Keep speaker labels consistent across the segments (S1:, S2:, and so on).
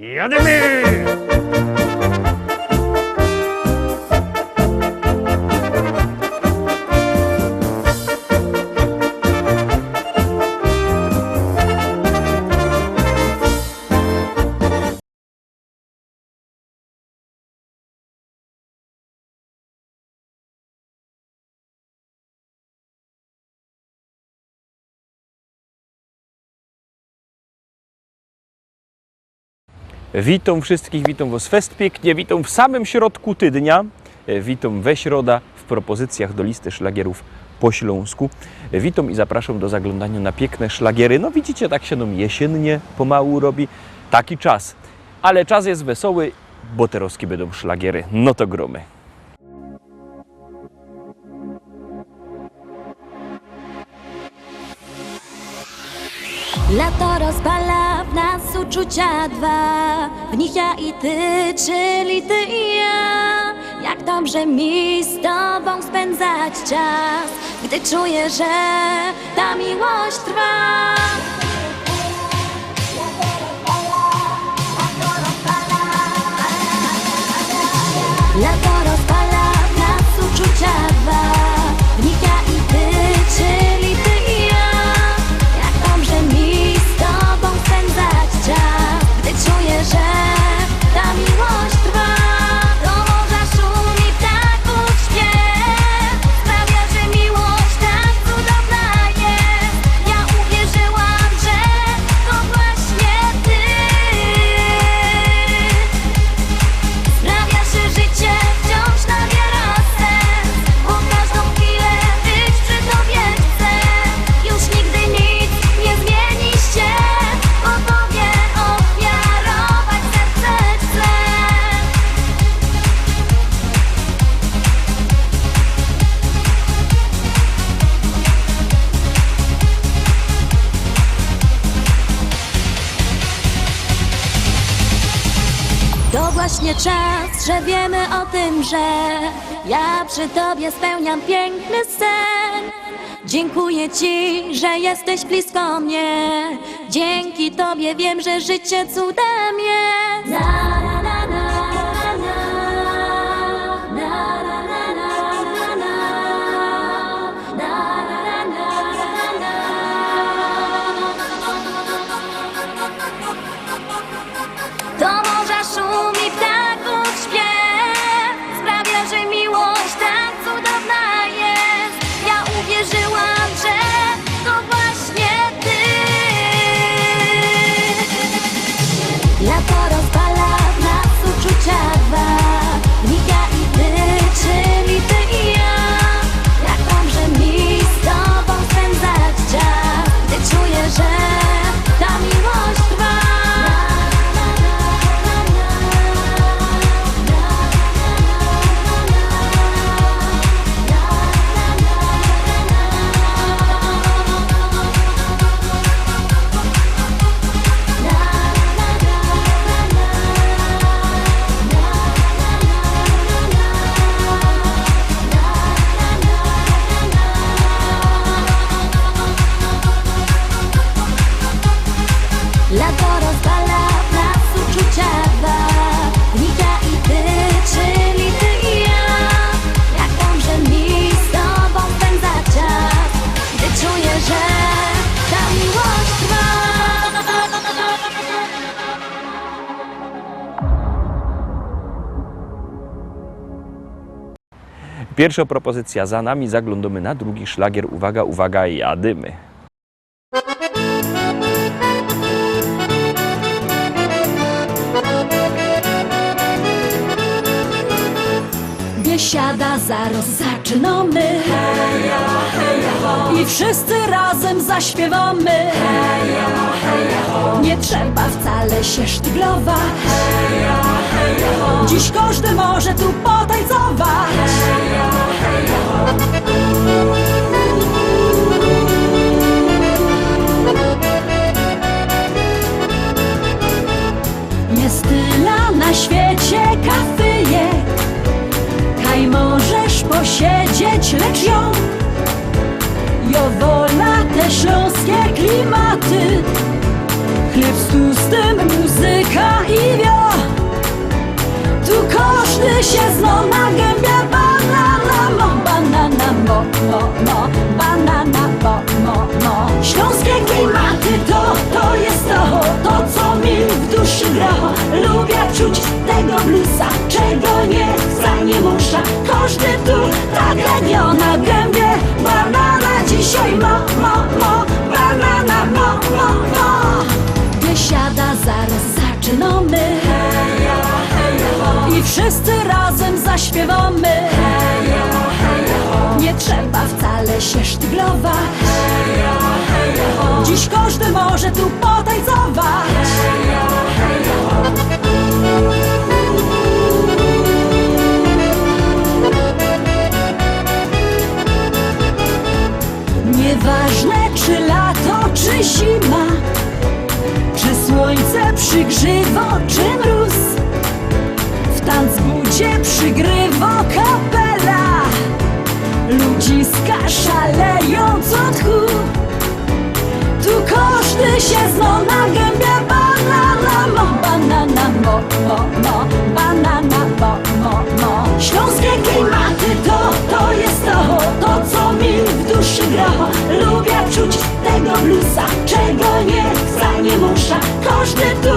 S1: やでめ
S2: Witam wszystkich, witam Was fest pięknie, witam w samym środku tydnia, e, witam we środa w propozycjach do listy szlagierów po śląsku. E, Witam i zapraszam do zaglądania na piękne szlagiery. No widzicie, tak się nam jesiennie pomału robi, taki czas. Ale czas jest wesoły, bo teraz będą szlagiery. No to gromy.
S3: Lato nas uczucia dwa. W nich ja i ty, czyli ty i ja. Jak dobrze mi z tobą spędzać czas Gdy czuję, że ta miłość trwa że wiemy o tym, że ja przy tobie spełniam piękny sen. Dziękuję ci, że jesteś blisko mnie. Dzięki tobie wiem, że życie cudem jest.
S2: Pierwsza propozycja za nami, zaglądamy na drugi szlagier. Uwaga, uwaga, jadymy.
S4: Biesiada zaraz zaczynamy I wszyscy razem zaśpiewamy Nie trzeba wcale się sztyglować Dziś każdy może tu potańcować posiedzieć, lecz ją. Jo wola te śląskie klimaty. Chleb z tłustym, muzyka i wio. Tu każdy się zno na gębie Banana mo, banana mo, mo, mo Banana mo wszyscy razem zaśpiewamy. Nie trzeba wcale się sztyglować. Dziś każdy może tu potańcować. Nieważne Ausschnitt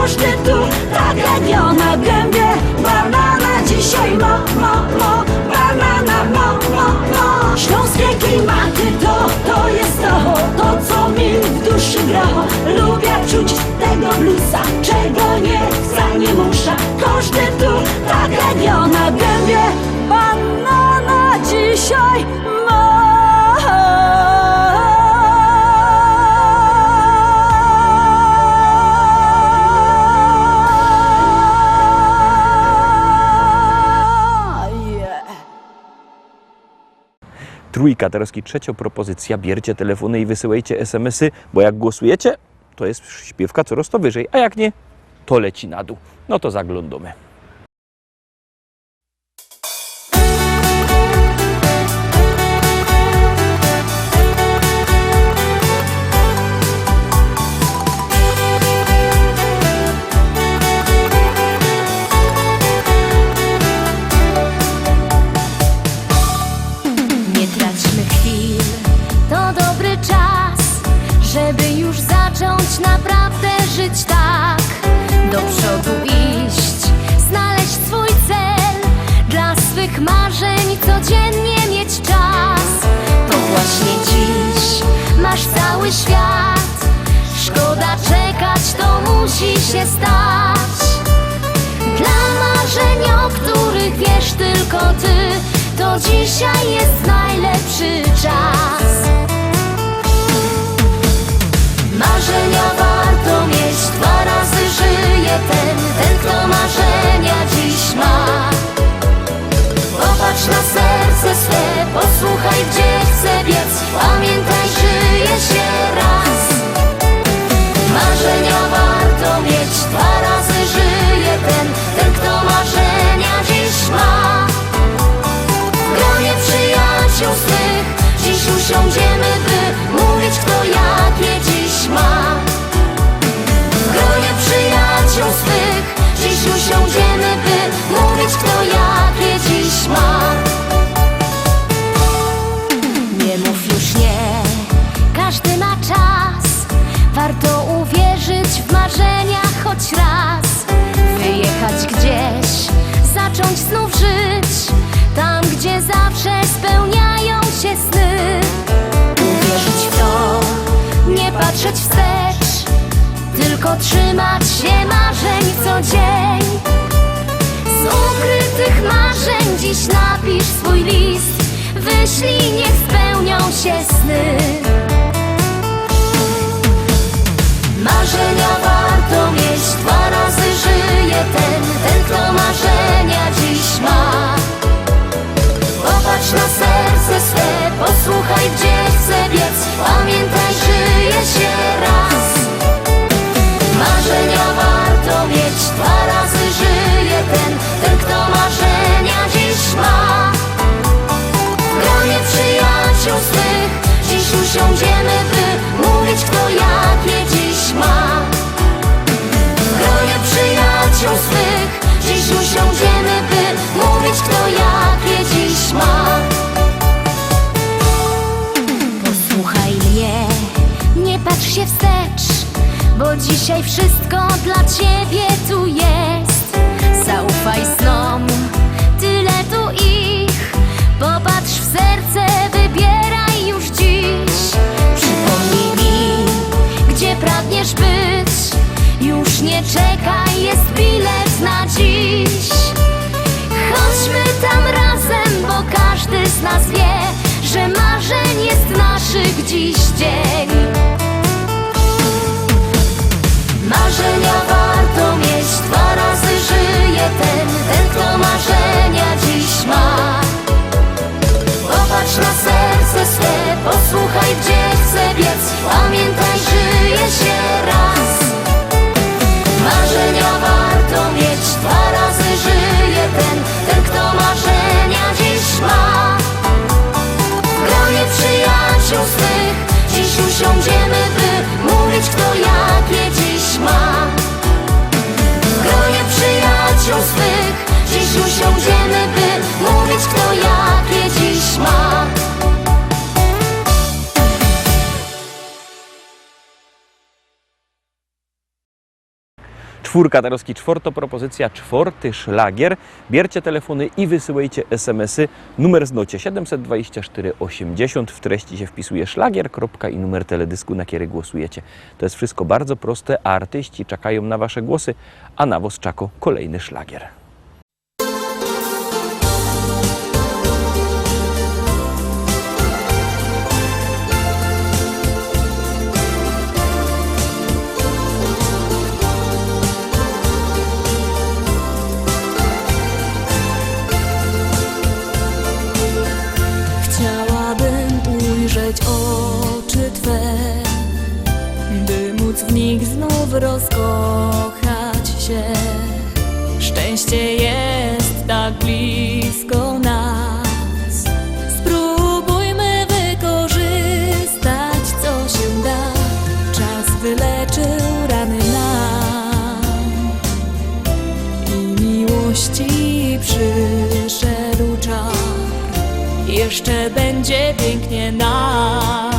S4: Każdy tu ja na gębie. Banana dzisiaj mo, mo, mo Banana mo, mo, mo Śląskie klimaty to, to jest to To co mi w duszy gra Lubię czuć tego bluesa
S2: I trzecia propozycja. Bierzcie telefony i wysyłajcie SMS-y, bo jak głosujecie, to jest śpiewka coraz to wyżej, a jak nie, to leci na dół. No to zaglądamy.
S3: Których wiesz tylko ty. To dzisiaj jest najlepszy czas. Marzenia warto mieć Dwa razy żyje ten Ten, kto marzenia dziś ma. Popatrz na serce swe Posłuchaj, gdzie chce biec. Pamiętaj, żyje się raz. Marzenia warto mieć, dwa razy żyje ten, ten kto marzenia ma. Gronie przyjaciół się sny. Uwierzyć w to, nie patrzeć wstecz Tylko trzymać się marzeń co dzień. Z ukrytych marzeń dziś napisz swój list Wyślij, niech spełnią się sny. Marzenia się wstecz Bo dzisiaj wszystko dla ciebie tu jest. Zaufaj snom, tyle tu ich. Popatrz w serce, wybieraj już dziś. Przypomnij mi, gdzie pragniesz być. Już nie czekaj, jest bilet na dziś. Chodźmy tam razem, bo każdy z nas wie Że marzeń jest naszych dziś dzień Marzenia warto mieć, dwa razy żyje ten, ten kto marzenia dziś ma. Popatrz na serce swe, posłuchaj gdzie chce biec, pamiętaj żyje się raz. Marzenia warto mieć, dwa razy żyje ten, ten kto marzenia dziś ma. W gronie przyjaciół swych Dziś usiądziemy, jakie dziś
S2: Czwórka Tarowski, czwarta propozycja, czwarty szlagier. Biercie telefony i wysyłajcie SMS-y. Numer znocie 724 80. W treści się wpisuje szlagier, kropka i numer teledysku, na który głosujecie. To jest wszystko bardzo proste, a artyści czekają na Wasze głosy, a na was czako kolejny szlagier.
S5: Przyszedł czas jeszcze będzie pięknie nam.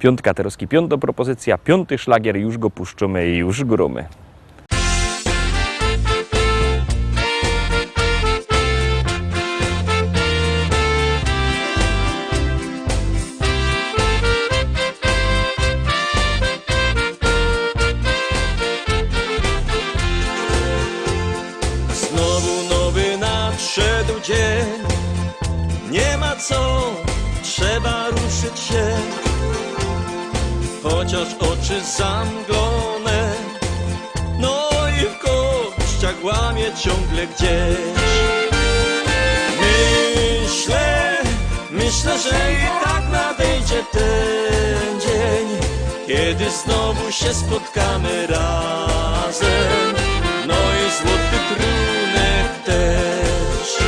S2: Piątka Teroski, piąta propozycja, piąty szlagier, już go puszczymy i już grumy.
S1: Chociaż oczy zamglone No i w kościach łamie ciągle gdzieś. Myślę, myślę, że i tak nadejdzie ten dzień Kiedy znowu się spotkamy razem. No i złoty trunek też.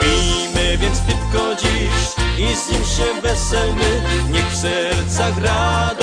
S1: Pijmy więc piwko dziś i z nim się weselmy. Niech w sercach radość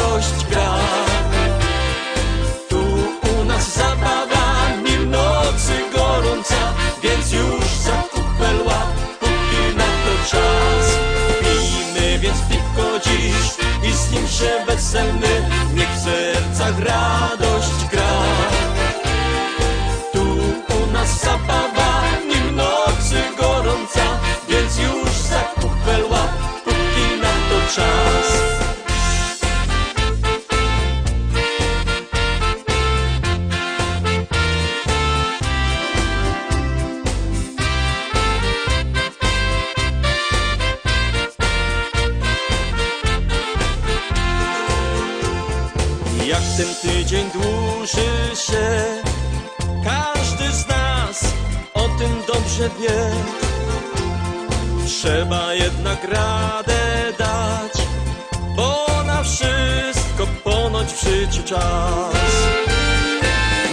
S1: życiu czas.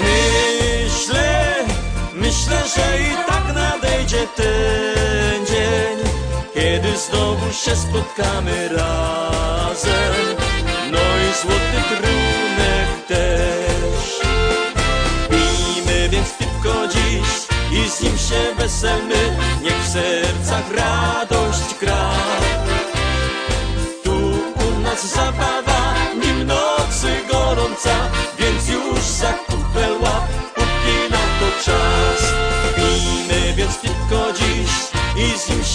S1: Myślę, myślę, że i tak nadejdzie ten dzień, kiedy znowu się spotkamy razem. No i złoty trunek też. Pijmy więc piwko dziś i z nim się weselmy, niech w sercach radość gra. Tu u nas zabawa,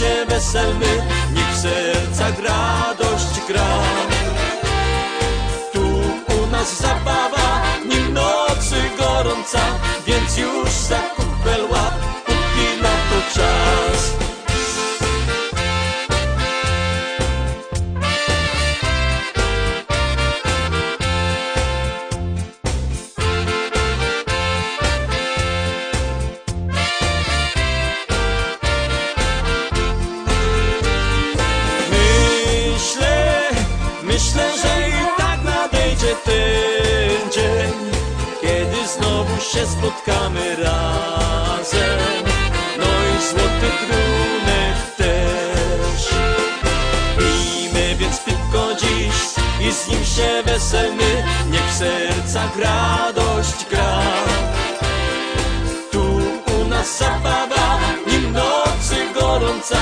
S1: się weselmy, niech w sercach radość gra. się spotkamy razem. No i złoty trunek też. Pijmy więc tylko dziś i z nim się weselmy Niech w sercach radość gra. Tu u nas zabawa, nim nocy gorąca.